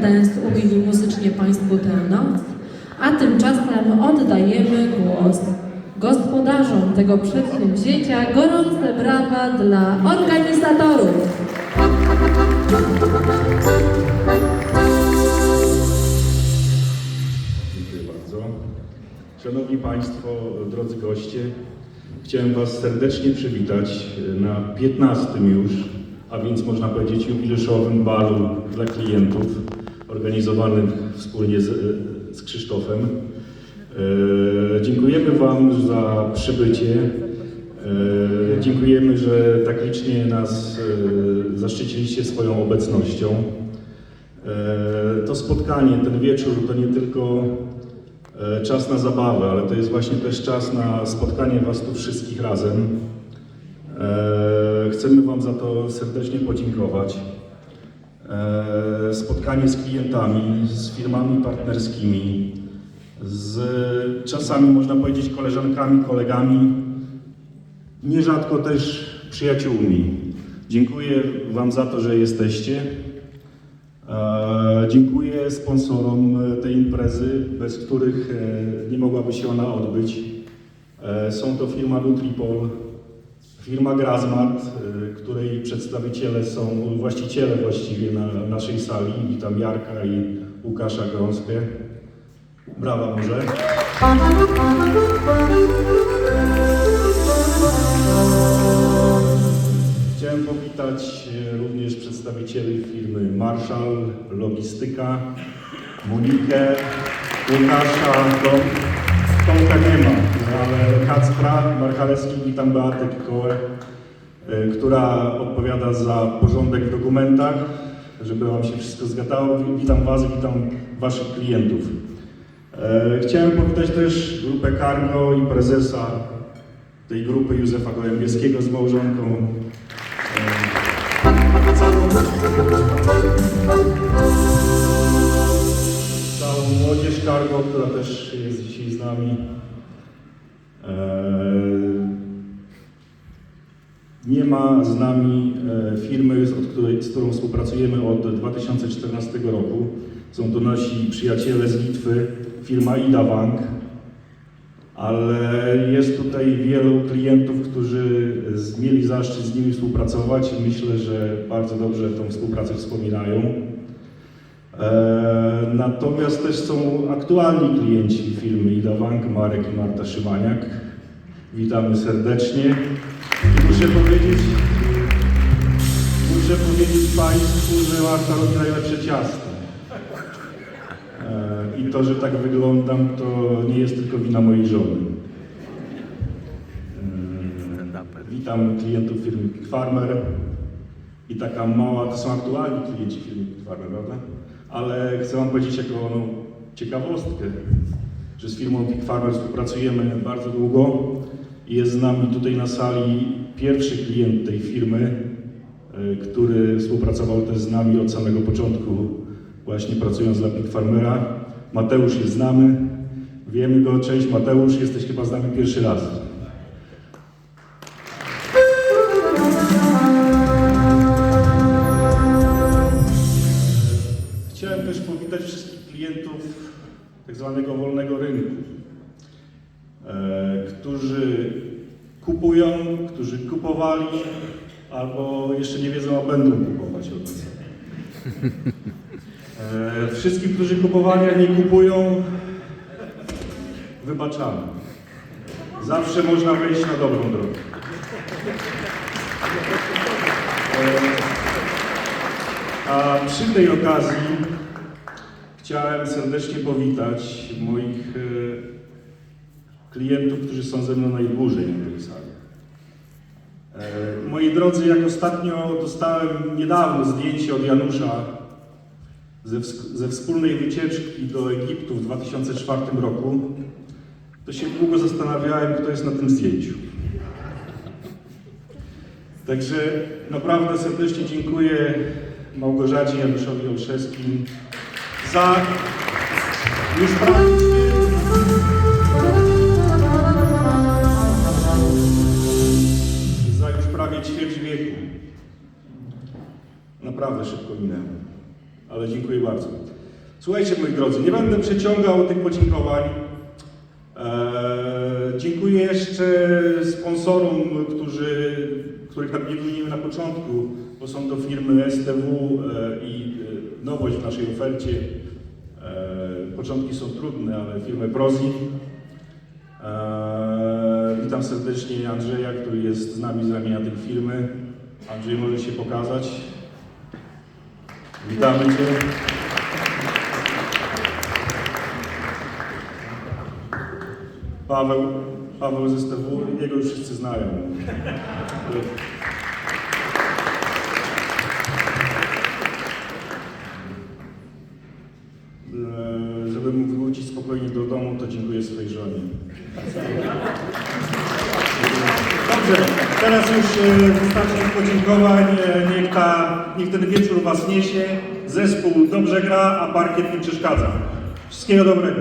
ten umili muzycznie Państwu tę noc, a tymczasem oddajemy głos gospodarzom tego przedsięwzięcia. Gorące brawa dla organizatorów. Dziękuję bardzo. Szanowni Państwo, drodzy goście, chciałem Was serdecznie przywitać na 15 już, a więc można powiedzieć jubileuszowym balu dla klientów, organizowanym wspólnie z, z Krzysztofem. E, dziękujemy Wam za przybycie. E, dziękujemy, że tak licznie nas e, zaszczyciliście swoją obecnością. E, To spotkanie, ten wieczór to nie tylko e, czas na zabawę, ale to jest właśnie też czas na spotkanie Was tu wszystkich razem. E, Chcemy Wam za to serdecznie podziękować. E, Spotkanie z klientami, z firmami partnerskimi, z czasami można powiedzieć koleżankami, kolegami, nierzadko też przyjaciółmi. Dziękuję Wam za to, że jesteście. E, Dziękuję sponsorom tej imprezy, bez których e, nie mogłaby się ona odbyć. Są to firma Nutripol, firma Grazmart, e, której przedstawiciele są, właściciele właściwie na naszej sali. Witam Jarka i Łukasza Grąskę. Brawa może. Chciałem powitać e, również przedstawicieli firmy Marshall Logistyka, Monikę, Łukasza, Tom, Tomka nie ma, ale Kacpra, Marchalewski, witam Beatę Kikołę, e, która odpowiada za porządek w dokumentach, żeby Wam się wszystko zgadzało. Witam Was, witam Waszych klientów. E, Chciałem powitać też grupę Cargo i prezesa tej grupy Józefa Gołębieskiego z małżonką. E, Całą, całą młodzież która też jest dzisiaj z nami. E, Nie ma z nami e, firmy, z- której, z którą współpracujemy od 2014 roku. Są to nasi przyjaciele z Litwy, firma Ida Bank. Ale jest tutaj wielu klientów, którzy mieli zaszczyt z nimi współpracować i myślę, że bardzo dobrze tą współpracę wspominają. E, Natomiast też są aktualni klienci firmy Ida Bank, Marek i Marta Szymaniak. Witamy serdecznie. I muszę powiedzieć, muszę powiedzieć Państwu, że Marta robi najlepsze ciasto. E, I to, że tak wyglądam, to nie jest tylko wina mojej żony. E, Witam klientów firmy Farmer. I taka mała, to są aktualni klienci firmy Pig Farmer, prawda? Ale chcę Wam powiedzieć jako no, ciekawostkę, że z firmą Pig Farmer współpracujemy bardzo długo i jest z nami tutaj na sali pierwszy klient tej firmy, e, który współpracował też z nami od samego początku, właśnie pracując dla Pig Farmera. Mateusz jest znamy, wiemy go, cześć Mateusz, jesteś chyba z nami pierwszy raz. Klientów tak zwanego wolnego rynku, e, którzy kupują, którzy kupowali albo jeszcze nie wiedzą, a będą kupować od nas. E, wszystkim, którzy kupowali, a nie kupują, wybaczamy. Zawsze można wejść na dobrą drogę. E, a przy tej okazji chciałem serdecznie powitać moich e, klientów, którzy są ze mną najdłużej na tej sali. E, Moi drodzy, jak ostatnio dostałem niedawno zdjęcie od Janusza ze, ze wspólnej wycieczki do Egiptu w 2004 roku, to się długo zastanawiałem, kto jest na tym zdjęciu. Także naprawdę serdecznie dziękuję Małgorzacie Januszowi Olszewskim za już prawie, za już prawie ćwierć wieku. Naprawdę szybko minęło. ale dziękuję bardzo. Słuchajcie, moi drodzy, nie będę przeciągał tych podziękowań. Eee, dziękuję jeszcze sponsorom, którzy, których nie wymieniłem na początku, bo są to firmy STW e, i e, nowość w naszej ofercie. E, początki są trudne, ale firmę Prozi. Witam serdecznie Andrzeja, który jest z nami z ramienia tej firmy. Andrzej może się pokazać. Witamy Cię. Paweł, Paweł ze STW, jego już wszyscy znają. Eee, Żeby mógł wrócić spokojnie do domu, to dziękuję swojej żonie. Dobrze, teraz już e, wystarczy podziękowań. E, Niech, ta, niech ten wieczór Was niesie. Zespół dobrze gra, a parkiet nie przeszkadza. Wszystkiego dobrego.